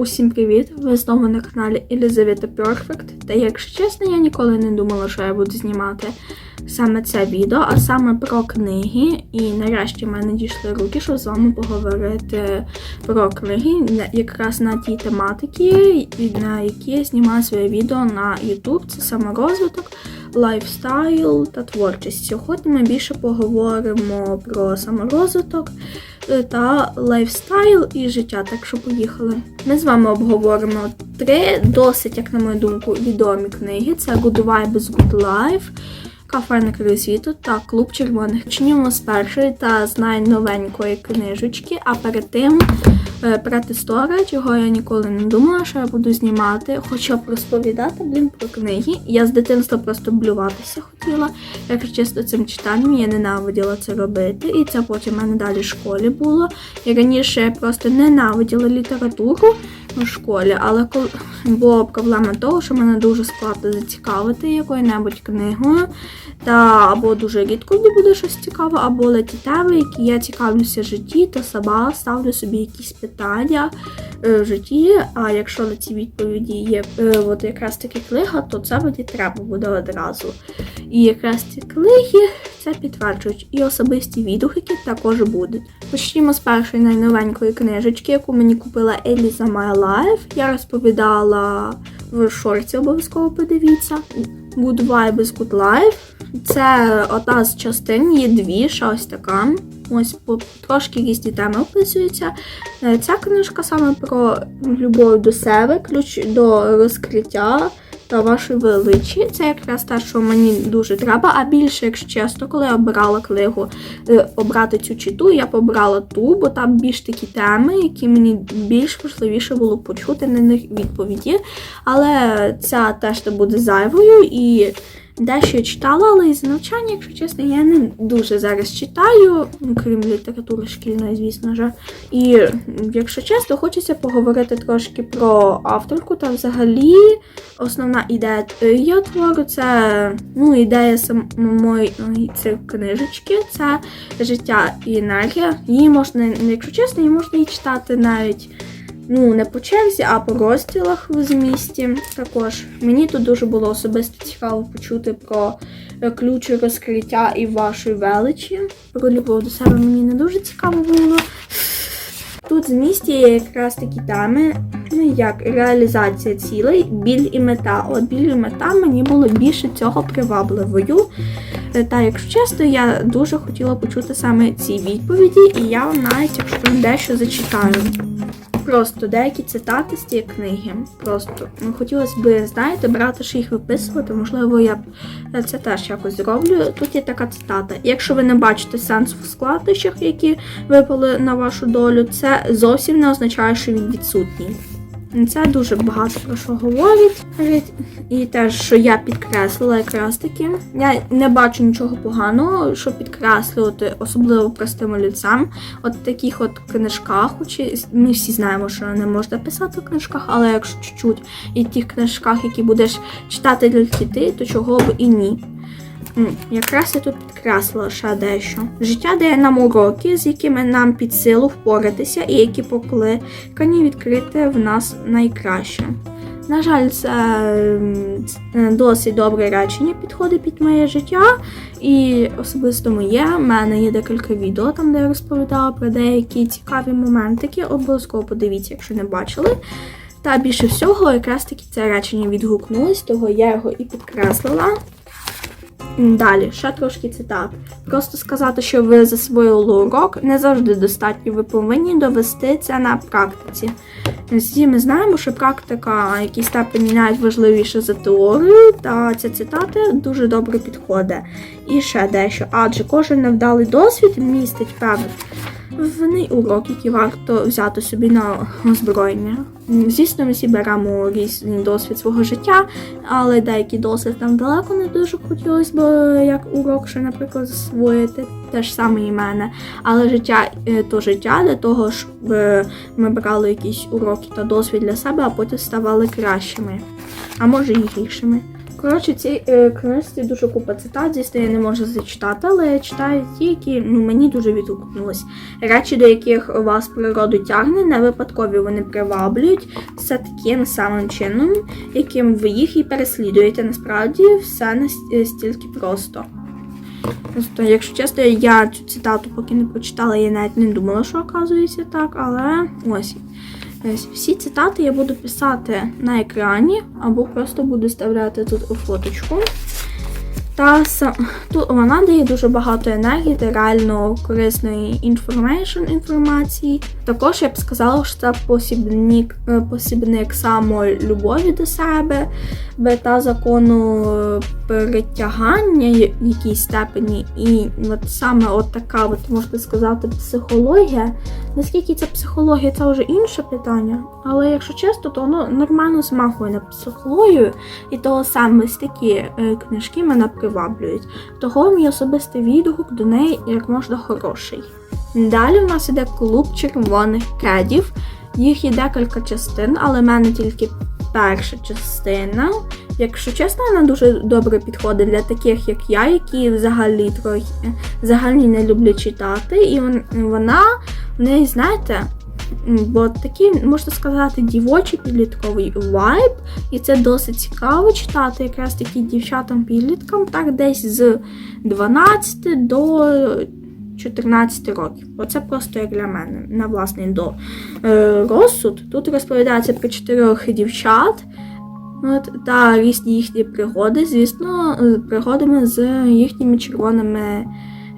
Усім привіт! Ви знову на каналі Елізавета Перфект. Та якщо чесно, я ніколи не думала, що я буду знімати саме це відео, а саме про книги. І нарешті в мене дійшли руки, щоб з вами поговорити про книги, якраз на ті тематики, на які я знімаю своє відео на YouTube. Це саморозвиток, лайфстайл та творчість. Сьогодні ми більше поговоримо про саморозвиток та лайфстайл і життя. Так що поїхали. Ми з вами обговоримо три досить, як на мою думку, відомі книги: це Good Vibes, Good Life. Кафе на краю світу та клуб червоних. Почнімо з першої та з найновенької книжечки. А перед тим е, предісторія, чого я ніколи не думала, що я буду знімати, хоча б розповідати блін про книги. Я з дитинства просто блюватися хотіла. Як чисто цим читанням я ненавиділа це робити, і це потім в мене далі в школі було. І раніше я просто ненавиділа літературу у школі, але була проблема того, що мене дуже складно зацікавити якою-небудь книгою, та або дуже рідко мені буде щось цікаве, або леті теми, які я цікавлюся в житті, та сама ставлю собі якісь питання е, в житті. А якщо на ці відповіді є е, от якраз таки книга, то це мені треба буде одразу. І якраз ці книги це підтверджують. І особисті відгуки також будуть. Почнімо з першої найновенької книжечки, яку мені купила Еліза My Life. Я розповідала в шорті, обов'язково подивіться. Good Vibes, Good Life. Це одна з частин, є дві, ще ось така. Ось трошки різні теми описуються. Е, Ця книжка саме про любов до себе, ключ до розкриття та вашої величі. Це якраз те, що мені дуже треба. А більше, якщо чесно, коли я обирала книгу е, обрати цю читу, я побрала ту, бо там більш такі теми, які мені більш важливіше було почути на них відповіді. Але ця теж не буде зайвою і. Дещо читала, але із навчання, якщо чесно, я не дуже зараз читаю, крім літератури шкільної, звісно ж. І якщо чесно, хочеться поговорити трошки про авторку та взагалі основна ідея я твору це ну, ідея самої цієї книжечки, це життя і енергія. Її можна, якщо чесно, її можна і читати навіть ну, не по черзі, а по розділах в змісті. Також мені тут дуже було особисто цікаво почути про е, ключі розкриття і вашої величі. Про любов до себе мені не дуже цікаво було. Тут в змісті є якраз такі теми, ну як реалізація цілей, біль і мета. От біль і мета мені було більше цього привабливою. Е, Та якщо чесно, я дуже хотіла почути саме ці відповіді, і я вам навіть якщо дещо зачитаю. Просто деякі цитати з цієї книги. Просто ну, хотілося б, знаєте, брати ще їх виписувати. Можливо, я е, це теж якось зроблю. Тут є така цитата. Якщо ви не бачите сенсу в складнощах, які випали на вашу долю, це зовсім не означає, що він відсутній. Це дуже багато про що говорить. І теж, що я підкреслила якраз таки. Я не бачу нічого поганого, що підкреслювати, особливо простим людцям. От таких от книжках, ми всі знаємо, що не можна писати в книжках, але якщо чуть-чуть і в тих книжках, які будеш читати для дітей, то чого б і ні. Якраз я тут підкреслила ще дещо. Життя дає нам уроки, з якими нам під силу впоратися, і які покликані відкрити в нас найкраще. На жаль, це досить добре речення підходить під моє життя. І особисто моє, в мене є декілька відео, там де я розповідала про деякі цікаві моментики. Обов'язково подивіться, якщо не бачили. Та більше всього, якраз таки це речення відгукнулось, того я його і підкреслила. Далі, ще трошки цитат. Просто сказати, що ви засвоїли урок, не завжди достатньо. Ви повинні довести це на практиці. Всі ми знаємо, що практика якісь степені навіть важливіша за теорію, та ця цитата дуже добре підходить. І ще дещо, адже кожен невдалий досвід містить певний урок, який варто взяти собі на озброєння. Звісно, ми всі беремо різний досвід свого життя, але деякий досвід нам далеко не дуже хотілося б як урок, що, наприклад, засвоїти. Те ж саме і мене. Але життя е, то життя для того, щоб е, ми брали якісь уроки та досвід для себе, а потім ставали кращими, а може і гіршими. Коротше, цій е, книжці дуже купа цитат, звісно, я не можу зачитати, але я читаю ті, які ну, мені дуже відгукнулись. Речі, до яких вас природу тягне, не випадкові вони приваблюють. Все таким самим чином, яким ви їх і переслідуєте. Насправді все настільки просто. Просто, якщо чесно, я цю цитату поки не прочитала, я навіть не думала, що оказується так, але ось. Всі цитати я буду писати на екрані або просто буду ставляти тут у фоточку. Та тут вона дає дуже багато енергії та реально корисної інформейшн інформації. Також я б сказала, що це посібник, е, посібник самолюбові до себе, бе- та закону перетягання в якійсь степені. І от саме от така, от можна сказати, психологія. Наскільки це психологія, це вже інше питання. Але якщо чесно, то воно нормально змахує на психологію, і того саме ось такі е, книжки мене приваблюють. Того мій особистий відгук до неї як можна хороший. Далі в нас іде клуб червоних кедів. Їх є декілька частин, але в мене тільки перша частина. Якщо чесно, вона дуже добре підходить для таких, як я, які взагалі трохи взагалі не люблять читати. І вон- вона в неї, знаєте, бо такий, можна сказати, дівочий підлітковий вайб, і це досить цікаво читати якраз таки дівчатам-підліткам, так десь з 12 до 14 років. Оце просто як для мене на власний до е, розсуд. Тут розповідається про чотирьох дівчат. От, та різні їхні пригоди, звісно, з пригодами з їхніми червоними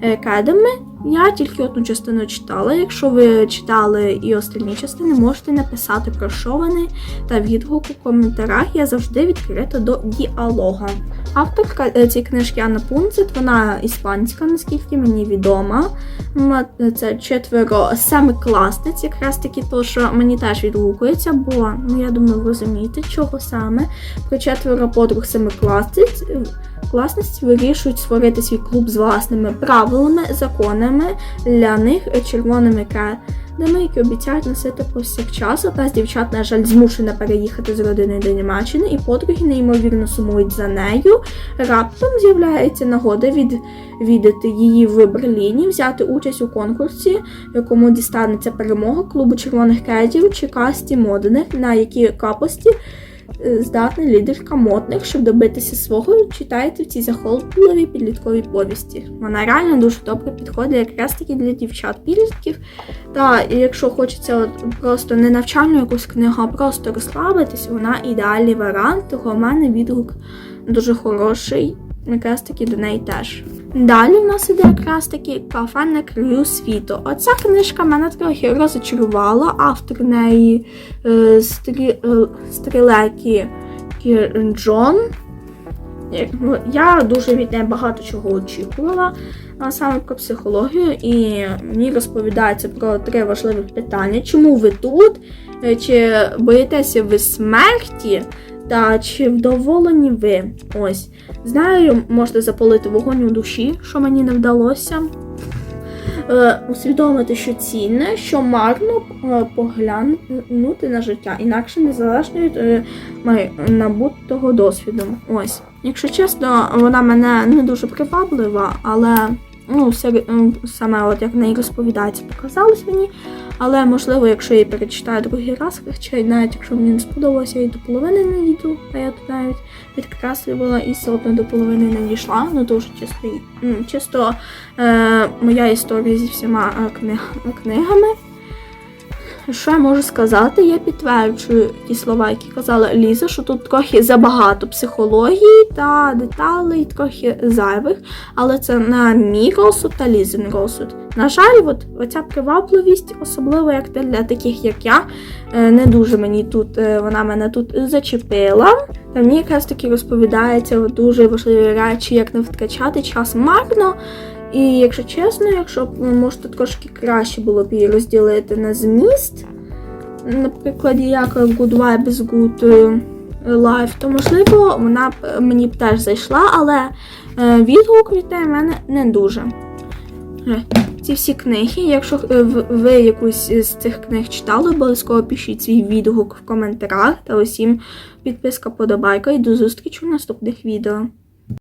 е, кедами. Я тільки одну частину читала. Якщо ви читали і останні частини, можете написати про що вони та відгук у коментарях. Я завжди відкрита до діалога. Авторка е, цієї книжки Анна Пунцет, вона іспанська, наскільки мені відома. М, Це четверо семикласниць, якраз таки то, що мені теж відгукується, бо ну я думаю, ви розумієте, чого саме. Про четверо подруг семикласниць класниць вирішують створити свій клуб з власними правилами, законами для них червоними кедами, які обіцяють носити повсякчас. Одна з дівчат, на жаль, змушена переїхати з родиною до Німеччини, і подруги неймовірно сумують за нею. Раптом з'являється нагода відвідати її в Берліні, взяти участь у конкурсі, якому дістанеться перемога клубу червоних кедів чи касті модних, на які капості здатна лідерка модних, щоб добитися свого, читайте в цій захопливій підлітковій повісті. Вона реально дуже добре підходить якраз таки для дівчат-підлітків. Та якщо хочеться от просто не навчальну якусь книгу, а просто розслабитись, вона ідеальний варіант, того в мене відгук дуже хороший, якраз таки до неї теж. Далі в нас іде якраз таки кафе на краю світу. Оця книжка мене трохи розочарувала. Автор неї е, стрі, е, стрілекі Кір Джон. Ну, Я дуже від неї багато чого очікувала, а саме про психологію, і мені розповідається про три важливих питання: чому ви тут? Е, Чи боїтеся ви смерті? Та чи вдоволені ви? Ось. Знаю, можете запалити вогонь у душі, що мені не вдалося. Е, усвідомити, що цінне, що марно е, поглянути на життя, інакше незалежно від е, набутого досвіду. Ось. Якщо чесно, вона мене не дуже приваблива, але ну, все, саме от як в неї розповідається, показалось мені. Але можливо, якщо я її перечитаю другий раз, хоча навіть якщо мені не сподобалося, я її до половини не дійду, а я тут навіть підкреслювала і все одно до половини не дійшла. Ну дуже чисто, чисто е, моя історія зі всіма е, книг- книгами. Що я можу сказати? Я підтверджую ті слова, які казала Ліза, що тут трохи забагато психології та деталей, трохи зайвих, але це на мій розсуд та Лізин розсуд. На жаль, от оця привабливість, особливо як для- таких, як я, е, не дуже мені тут, е, вона мене тут зачепила. Та мені якраз таки розповідається дуже важливі речі, як не втрачати час марно. І якщо чесно, якщо ну, може трошки краще було б її розділити на зміст, наприклад, як Good Vibes, Good е, Life, то можливо вона б е, мені б теж зайшла, але е, відгук від в мене не дуже. Ці всі книги. Якщо ви якусь з цих книг читали, обов'язково пишіть свій відгук в коментарях та усім підписка подобайка і до зустрічі в наступних відео.